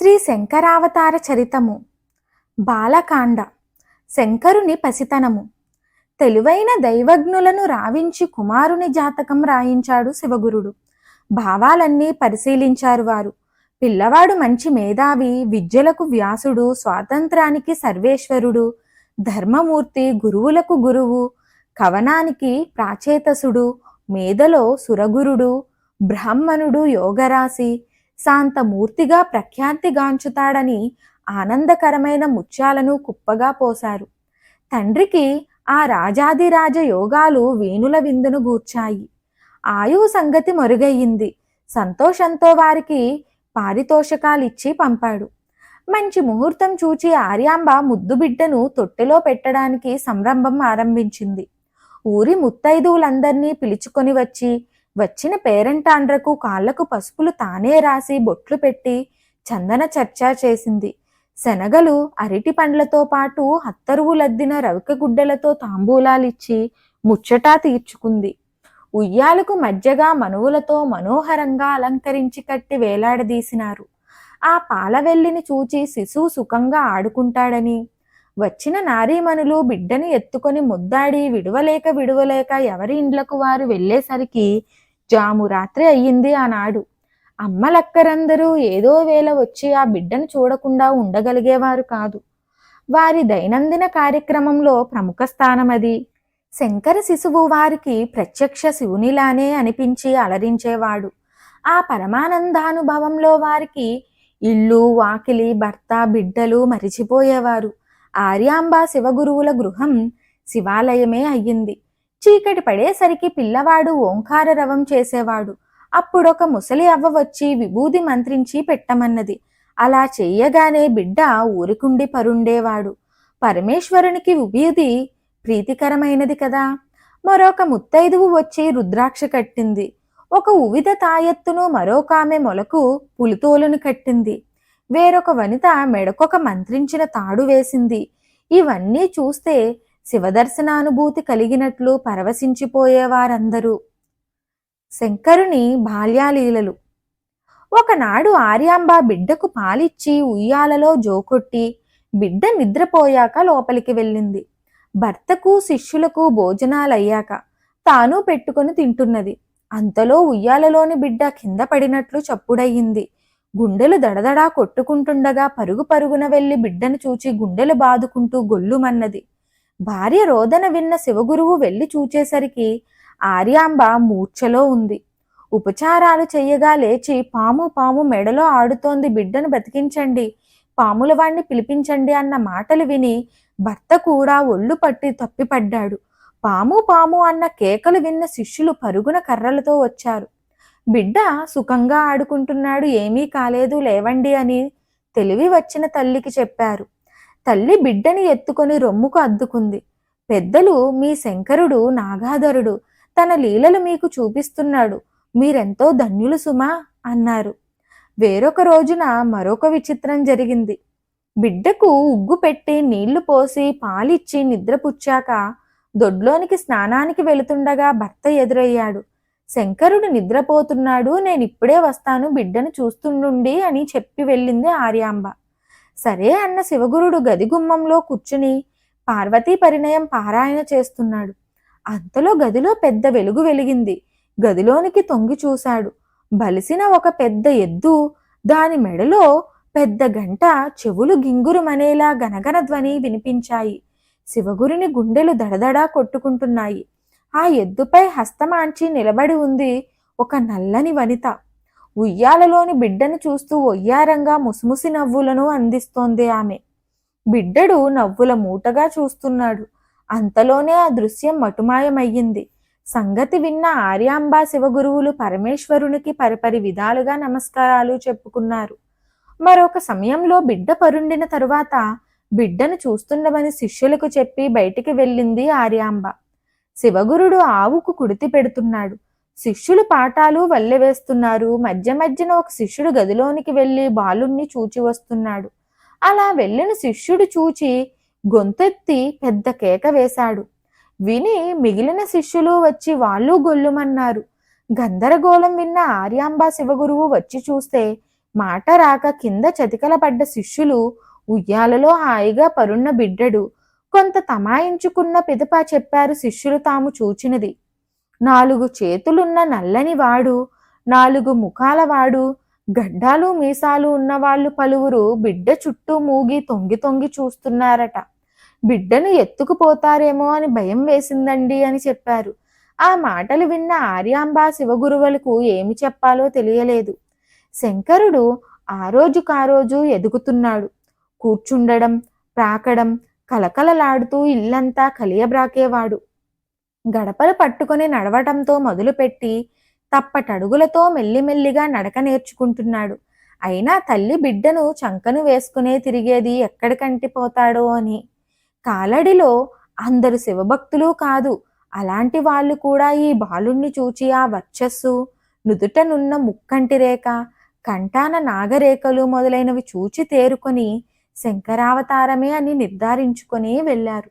శ్రీ శంకరావతార చరితము. బాలకాండ. శంకరుని పసితనము. తెలివైన దైవజ్ఞులను రావించి కుమారుని జాతకం రాయించాడు శివగురుడు. భావాలన్నీ పరిశీలించారు వారు. పిల్లవాడు మంచి మేధావి విద్యలకు వ్యాసుడు స్వాతంత్రానికి సర్వేశ్వరుడు ధర్మమూర్తి గురువులకు గురువు కవనానికి ప్రాచేతసుడు మేధలో సురగురుడు బ్రాహ్మణుడు యోగరాశి శాంతమూర్తిగా ప్రఖ్యాతిగాంచుతాడని ఆనందకరమైన ముత్యాలను కుప్పగా పోశారు. తండ్రికి ఆ రాజాదిరాజ యోగాలు వేణుల విందును గూర్చాయి. ఆయువు సంగతి మరుగయ్యింది. సంతోషంతో వారికి పారితోషకాలిచ్చి పంపాడు. మంచి ముహూర్తం చూచి ఆర్యాంబ ముద్దు బిడ్డను తొట్టెలో పెట్టడానికి సంరంభం ఆరంభించింది. ఊరి ముత్తైదువులందరినీ పిలుచుకొని వచ్చి వచ్చిన పేరెంటాండ్రకు కాళ్ళకు పసుపులు తానే రాసి బొట్లు పెట్టి చందన చర్చ చేసింది. శనగలు అరటి పండ్లతో పాటు హత్తరువులద్దిన రవిక గుడ్డలతో తాంబూలాలిచ్చి ముచ్చటా తీర్చుకుంది. ఉయ్యాలకు మధ్యగా మనువులతో మనోహరంగా అలంకరించి కట్టి వేలాడదీసినారు. ఆ పాలవెల్లిని చూచి శిశువు సుఖంగా ఆడుకుంటాడని. వచ్చిన నారీమణులు బిడ్డని ఎత్తుకొని ముద్దాడి విడువలేక విడువలేక ఎవరి ఇండ్లకు వారు వెళ్ళేసరికి జాము రాత్రి అయ్యింది ఆనాడు. అమ్మలక్కరందరూ ఏదో వేళ వచ్చి ఆ బిడ్డను చూడకుండా ఉండగలిగేవారు కాదు. వారి దైనందిన కార్యక్రమంలో ప్రముఖ స్థానమది. శంకర శిశువు వారికి ప్రత్యక్ష శివునిలానే అనిపించి అలరించేవాడు. ఆ పరమానందానుభవంలో వారికి ఇల్లు వాకిలి భర్త బిడ్డలు మరిచిపోయేవారు. ఆర్యాంబ శివగురువుల గృహం శివాలయమే అయ్యింది. చీకటి పడేసరికి పిల్లవాడు ఓంకార రవం చేసేవాడు. అప్పుడొక ముసలి అవ్వ వచ్చి విభూది మంత్రించి పెట్టమన్నది. అలా చెయ్యగానే బిడ్డ ఊరికుండి పరుండేవాడు. పరమేశ్వరునికి విభూది ప్రీతికరమైనది కదా. మరొక ముత్తైదువు వచ్చి రుద్రాక్ష కట్టింది. ఒక ఉవిధ తాయెత్తును మరొక ఆమె మొలకు పులితోలును కట్టింది. వేరొక వనిత మెడకొక మంత్రించిన తాడు వేసింది. ఇవన్నీ చూస్తే శివదర్శనానుభూతి కలిగినట్లు పరవశించిపోయేవారందరూ శంకరుని బాల్యాలీలలు. ఒకనాడు ఆర్యాంబ బిడ్డకు పాలిచ్చి ఉయ్యాలలో జోకొట్టి బిడ్డ నిద్రపోయాక లోపలికి వెళ్ళింది. భర్తకు శిష్యులకు భోజనాలయ్యాక తాను పెట్టుకొని తింటున్నది. అంతలో ఉయ్యాలలోని బిడ్డ కింద పడినట్లు చప్పుడయ్యింది గుండెలు దడదడా కొట్టుకుంటుండగా పరుగు పరుగున వెళ్ళి బిడ్డను చూచి గుండెలు బాదుకుంటూ గొల్లుమన్నది. భార్య రోదన విన్న శివగురువు వెళ్ళి చూచేసరికి ఆర్యాంబ మూర్ఛలో ఉంది. ఉపచారాలు చెయ్యగా లేచి పాము పాము మెడలో ఆడుతోంది బిడ్డను బతికించండి పాముల వాణ్ణి పిలిపించండి అన్న మాటలు విని భర్త కూడా ఒళ్ళు పట్టి తప్పిపడ్డాడు. పాము పాము అన్న కేకలు విన్న శిష్యులు పరుగున కర్రలతో వచ్చారు. బిడ్డ సుఖంగా ఆడుకుంటున్నాడు ఏమీ కాలేదు లేవండి అని తెలివి వచ్చిన తల్లికి చెప్పారు. తల్లి బిడ్డని ఎత్తుకొని రొమ్ముకు అద్దుకుంది. పెద్దలు మీ శంకరుడు నాగాధరుడు తన లీలలు మీకు చూపిస్తున్నాడు. మీరెంతో ధన్యులు సుమా అన్నారు. వేరొక రోజున మరొక విచిత్రం జరిగింది. బిడ్డకు ఉగ్గు పెట్టి నీళ్ళు పోసి పాలిచ్చి నిద్రపుచ్చాక దొడ్లోనికి స్నానానికి వెళుతుండగా భర్త ఎదురయ్యాడు. శంకరుడు నిద్రపోతున్నాడు నేను ఇప్పుడే వస్తాను బిడ్డను చూస్తుండుండి అని చెప్పి వెళ్ళింది ఆర్యాంబ. సరే అన్న శివగురుడు గది గుమ్మంలో కూర్చుని పార్వతీ పరిణయం పారాయణ చేస్తున్నాడు. అంతలో గదిలో పెద్ద వెలుగు వెలిగింది. గదిలోనికి తొంగి చూశాడు. బలిసిన ఒక పెద్ద ఎద్దు దాని మెడలో పెద్ద గంట చెవులు గింగురుమనేలా గనగన ధ్వని వినిపించాయి. శివగురుని గుండెలు దడదడా కొట్టుకుంటున్నాయి. ఆ ఎద్దుపై హస్తమాంచి నిలబడి ఉంది ఒక నల్లని వనిత. ఉయ్యాలలోని బిడ్డను చూస్తూ ఒయ్యారంగా ముసిముసి నవ్వులను అందిస్తోంది ఆమె. బిడ్డడు నవ్వుల మూటగా చూస్తున్నాడు. అంతలోనే ఆ దృశ్యం మటుమాయమయ్యింది. సంగతి విన్న ఆర్యాంబ శివగురువులు పరమేశ్వరునికి పరిపరి విధాలుగా నమస్కారాలు చెప్పుకున్నారు. మరొక సమయంలో బిడ్డ పరుండిన తరువాత బిడ్డను చూస్తుండమని శిష్యులకు చెప్పి బయటికి వెళ్ళింది ఆర్యాంబ. శివగురుడు ఆవుకు కుడితి పెడుతున్నాడు. శిష్యులు పాఠాలు వల్లెవేస్తున్నారు. మధ్య మధ్యన ఒక శిష్యుడు గదిలోనికి వెళ్ళి బాలుణ్ణి చూచి వస్తున్నాడు. అలా వెళ్ళిన శిష్యుడు చూచి గొంతెత్తి పెద్ద కేక వేశాడు. విని మిగిలిన శిష్యులు వచ్చి వాళ్ళు గొల్లుమన్నారు. గందరగోళం విన్న ఆర్యాంబ శివగురువు వచ్చి చూస్తే మాట రాక కింద చతికల పడ్డ శిష్యులు ఉయ్యాలలో హాయిగా పరున్న బిడ్డడు. కొంత తమాయించుకున్న పిదప చెప్పారు శిష్యులు తాము చూచినది. నాలుగు చేతులున్న నల్లని వాడు నాలుగు ముఖాల వాడు గడ్డాలు మీసాలు ఉన్నవాళ్ళు పలువురు బిడ్డ చుట్టూ మూగి తొంగి తొంగి చూస్తున్నారట. బిడ్డను ఎత్తుకుపోతారేమో అని భయం వేసిందండి అని చెప్పారు. ఆ మాటలు విన్న ఆర్యాంబా శివగురువులకు ఏమి చెప్పాలో తెలియలేదు. శంకరుడు ఆ రోజు కారోజు ఎదుగుతున్నాడు. కూర్చుండడం ప్రాకడం కలకలలాడుతూ ఇల్లంతా కలియబ్రాకేవాడు. గడపలు పట్టుకొని నడవటంతో మొదలుపెట్టి తప్పటడుగులతో మెల్లిమెల్లిగా నడక నేర్చుకుంటున్నాడు. అయినా తల్లి బిడ్డను చంకను వేసుకునే తిరిగేది ఎక్కడ కంటిపోతాడో అని. కాలడిలో అందరు శివభక్తులు కాదు. అలాంటి వాళ్ళు కూడా ఈ బాలుణ్ణి చూచి ఆ వర్చస్సు నుదుటనున్న ముక్కంటి రేఖ కంటాన నాగరేఖలు మొదలైనవి చూచి తేరుకొని శంకరావతారమే అని నిర్ధారించుకొని వెళ్ళారు.